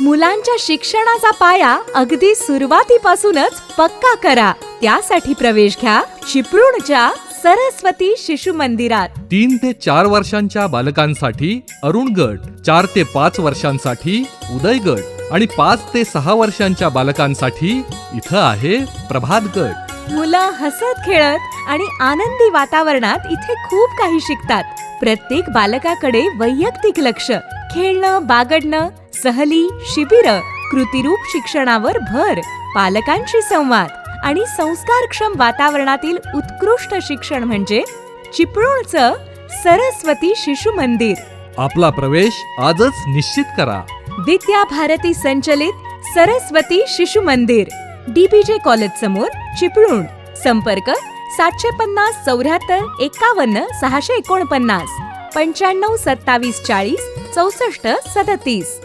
मुलांच्या शिक्षणाचा पाया अगदी सुरुवातीपासूनच पक्का करा. त्यासाठी प्रवेश घ्या चिपळूणच्या सरस्वती शिशु मंदिरात. तीन ते चार वर्षांच्या बालकांसाठी अरुण गट चार ते पाच वर्षांसाठी उदय गट आणि पाच ते सहा वर्षांच्या बालकांसाठी इथं आहे प्रभात गट मुलं हसत खेळत आणि आनंदी वातावरणात इथे खूप काही शिकतात. प्रत्येक बालकाकडे वैयक्तिक लक्ष. खेळणं बागडणं सहली शिबिर कृतिरूप शिक्षणावर भर पालकांशी संवाद आणि संस्कारक्षम वातावरणातील उत्कृष्ट शिक्षण म्हणजे चिपळूणचं सरस्वती शिशु मंदिर. आपला प्रवेश आजच निश्चित करा. विद्या भारती संचलित सरस्वती शिशु मंदिर. डीबीजे कॉलेज समोर चिपळूण. संपर्क सातशे पन्नास चौऱ्याहत्तर एकावन्न सहाशे एकोणपन्नास. पंच्याण्णव सत्तावीस चाळीस चौसष्ट सदतीस.